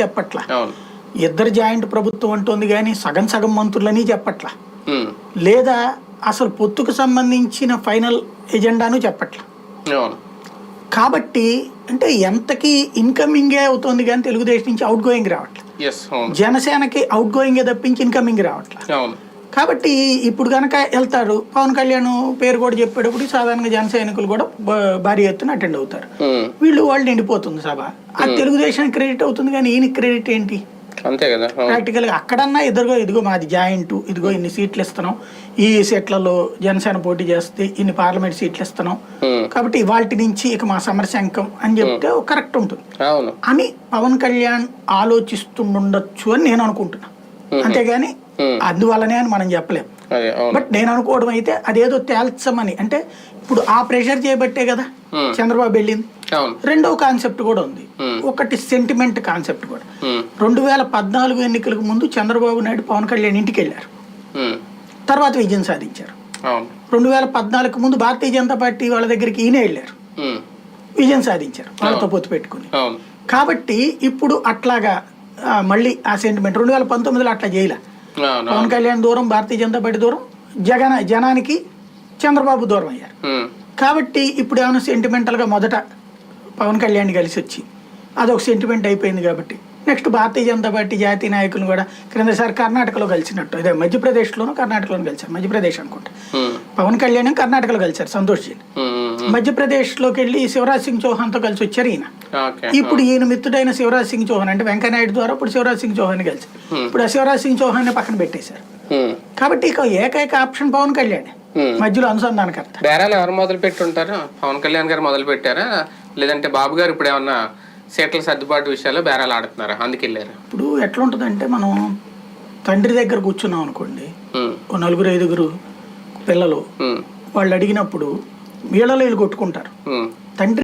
చెప్పట్లా. ఇద్దరు జాయింట్ ప్రభుత్వం అంటోంది కానీ సగం సగం మంత్రులని చెప్పట్లా. లేదా అసలు పొత్తుకు సంబంధించిన ఫైనల్ ఎజెండాను చెప్పట్లా. కాబట్టి అంటే ఎంతకి ఇన్కమింగే అవుతోంది కానీ తెలుగుదేశం నుంచి అవుట్ గోయింగ్ రావట్లేదు. జనసేనకి అవుట్ గోయింగే తప్పించి ఇన్కమింగ్ రావట్లేదు కాబట్టి ఇప్పుడు కనుక వెళ్తారు. పవన్ కళ్యాణ్ పేరు కూడా చెప్పేటప్పుడు సాధారణంగా జన సైనికులు కూడా భారీ ఎత్తున అటెండ్ అవుతారు. వీళ్ళు వాళ్ళు నిండిపోతుంది సభ. అది తెలుగుదేశానికి క్రెడిట్ అవుతుంది కానీ ఈయన క్రెడిట్ ఏంటి? అంతే కదా. ప్రాక్టికల్గా అక్కడన్నా ఇద్దరుగో ఇదిగో మాది జాయింట్ ఇదిగో ఇన్ని సీట్లు ఇస్తున్నాం. ఈ సీట్లలో జనసేన పోటీ చేస్తే ఇన్ని పార్లమెంట్ సీట్లు ఇస్తున్నాం. కాబట్టి వాటి నుంచి ఇక మా సమరశంకం అని చెప్తే కరెక్ట్ ఉంటుంది. అని పవన్ కళ్యాణ్ ఆలోచిస్తుండొచ్చు అని నేను అనుకుంటున్నా. అంతేగాని. అందువల్లనే అని మనం చెప్పలేం. బట్ నేను అనుకోవడం అయితే అదేదో తేల్చమని అంటే ఇప్పుడు ఆ ప్రెషర్ చేయబట్టే కదా Hmm. చంద్రబాబు వెళ్ళింది. రెండవ కాన్సెప్ట్ కూడా ఉంది. Hmm. ఒకటి సెంటిమెంట్ కాన్సెప్ట్ కూడా. రెండు వేల పద్నాలుగు ఎన్నికలకు ముందు చంద్రబాబు నాయుడు పవన్ కళ్యాణ్ ఇంటికి వెళ్ళారు తర్వాత విజయం సాధించారు. రెండు వేల పద్నాలుగు ముందు భారతీయ జనతా పార్టీ వాళ్ళ దగ్గరికి ఈయనే వెళ్ళారు. విజయం సాధించారు. వాళ్ళతో పొత్తు పెట్టుకుని. కాబట్టి ఇప్పుడు అట్లాగా మళ్ళీ ఆ సెంటిమెంట్ రెండు వేల పంతొమ్మిదిలో అట్లా చేయలే. పవన్ కళ్యాణ్ దూరం భారతీయ జనతా పార్టీ దూరం జగన్ జనానికి చంద్రబాబు దూరం అయ్యారు. కాబట్టి ఇప్పుడు ఏమైనా సెంటిమెంటల్గా మొదట పవన్ కళ్యాణ్ కలిసి వచ్చి అదొక సెంటిమెంట్ అయిపోయింది కాబట్టి. నెక్స్ట్ భారతీయ జనతా పార్టీ జాతీయ నాయకులు కూడా క్రిందసారి కర్ణాటకలో కలిసినట్టు. అదే మధ్యప్రదేశ్లోనూ కర్ణాటకలోనూ కలిసారు మధ్యప్రదేశ్ అనుకుంటా. పవన్ కళ్యాణ్ కర్ణాటకలో కలిసారు సంతోష్ జీ మధ్యప్రదేశ్లోకి వెళ్ళి శివరాజ్ సింగ్ చౌహాన్తో కలిసి వచ్చారు ఈయన. ఇప్పుడు ఈయన మిత్రుడైన శివరాజ్ సింగ్ చౌహాన్ అంటే వెంకయ్యనాయుడు ద్వారా ఇప్పుడు శివరాజ్ సింగ్ చౌహాన్ కలిసి ఇప్పుడు ఆ శివరాజ్ సింగ్ చౌహాన్ పక్కన పెట్టేశారు. ఉమ్, కాబట్టి ఇక ఏకైక ఆప్షన్ పవన్ కళ్యాణ్. ఉమ్. మధ్యలో అనుసంధానకర్త. బేరాలు ఎవరు మొదలు పెట్టి ఉంటారు పవన్ కళ్యాణ్ గారు మొదలు పెట్టారా? లేదంటే బాబు గారు ఇప్పుడు ఏమన్నా సీట్ల సర్దుబాటు విషయాల్లో బేరాలు ఆడుతున్నారా? అందుకు వెళ్ళారు? ఇప్పుడు ఎట్లా ఉంటుందంటే మనం తండ్రి దగ్గర కూర్చున్నాం అనుకోండి. నలుగురు ఐదుగురు పిల్లలు. వాళ్ళు అడిగినప్పుడు వీళ్ళలో వీళ్ళు కొట్టుకుంటారు. తండ్రి